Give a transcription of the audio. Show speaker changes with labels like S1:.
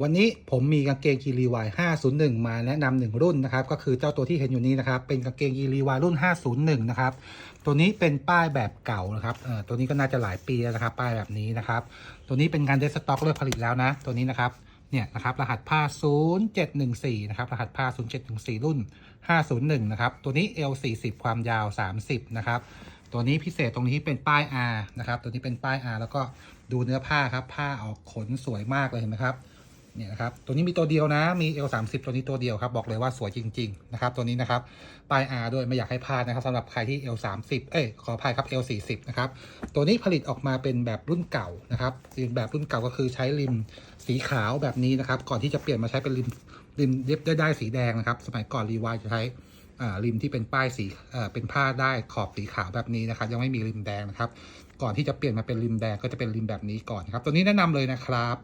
S1: วันนี้ผมมีกางเกงกีรีวาย501 มาแนะนำหนึ่งรุ่นนะครับ ก็คือเจ้าตัวที่เห็นอยู่นี้นะครับ เป็นกางเกงกีรีวายรุ่น 501 นะครับ ตัวนี้เป็นป้ายแบบเก่านะครับเอ่อตัวนี้ก็น่าจะหลายปีแล้วนะครับ ป้ายแบบนี้นะครับ ตัวนี้เป็นงานเดสต็อกเลิกผลิตแล้วนะ ตัวนี้นะครับ เนี่ยนะครับ รหัสผ้า 0714 นะครับ รหัสผ้า 0714 รุ่น 501 นะครับ ตัวนี้ L40 ความยาว 30 นะครับตัวนี้พิเศษตรงนี้เป็นป้าย R นะครับ ตัวนี้เป็นป้าย R แล้วก็ดูเนื้อผ้าครับ ผ้าออกขนสวยมากเลยเห็นไหมครับ เนี่ยนะครับตัวนี้มีตัวเดียวนะ มี L30 ตัวนี้ตัวเดียวครับ บอกเลยว่าสวยจริง ๆ นะครับ ตัวนี้นะครับป้าย R ด้วยไม่อยากให้พลาดนะครับสำหรับใครที่ L30 เอ้ยขออภัยครับ L40 นะครับ ตัวนี้ผลิตออกมาเป็นแบบรุ่นเก่านะครับเป็นแบบรุ่นเก่าก็คือใช้ริมสีขาวแบบนี้นะครับ ก่อนที่จะเปลี่ยนมาใช้เป็นริมริมเย็บได้ได้สีแดงนะครับ สมัยก่อนรีวายจะใช้ริมที่เป็นป้ายสีเป็นผ้าได้ขอบสีขาวแบบนี้นะครับ ยังไม่มีริมแดงนะครับ ก่อนที่จะเปลี่ยนมาเป็นริมแดงก็จะเป็นริมแบบนี้ก่อนครับ ตัวนี้แนะนำเลยนะครับ